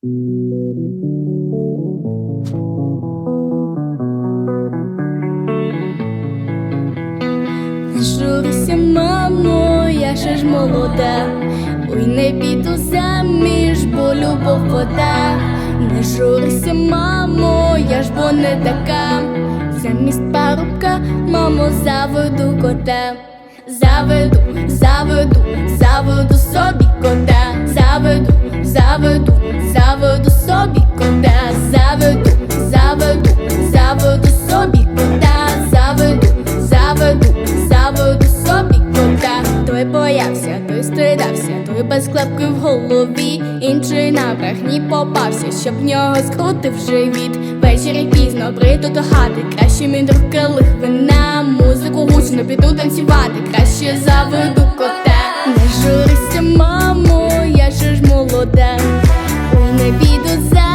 Журися, мамо, я ще ж молода, ой, не піду заміж, бо любов вода. Не журися, мамо, я ж бо не така. Замість парубка, мамо, заведу кота. Заведу, заведу без в голові. Інший на брехні попався, щоб нього скрутив живіт. Ввечері пізно прийду до хати, краще мій друг келих вина. Музику гучно піду танцювати, краще заведу кота. Не журися, мамо, я ще ж молода. Не піду заміж,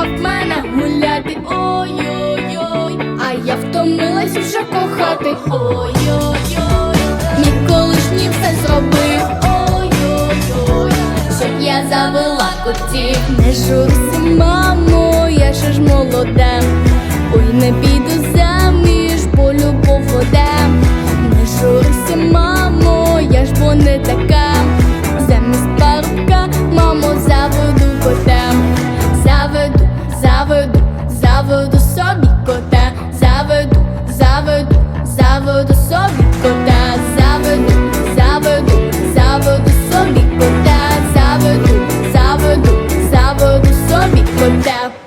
Коханка мене гуляти, ой-ой-ой, а я втомилась вже кохати, ой-ой-ой, ніколи ж ні все зробив, ой-ой-ой, щоб я завела котів, не журси, мамо, я ще ж молода, ой не бій. заведу собі кота, заведу, заведу, заведу собі кота, заведу, заведу, заведу собі кота, заведу, заведу, заведу собі кота.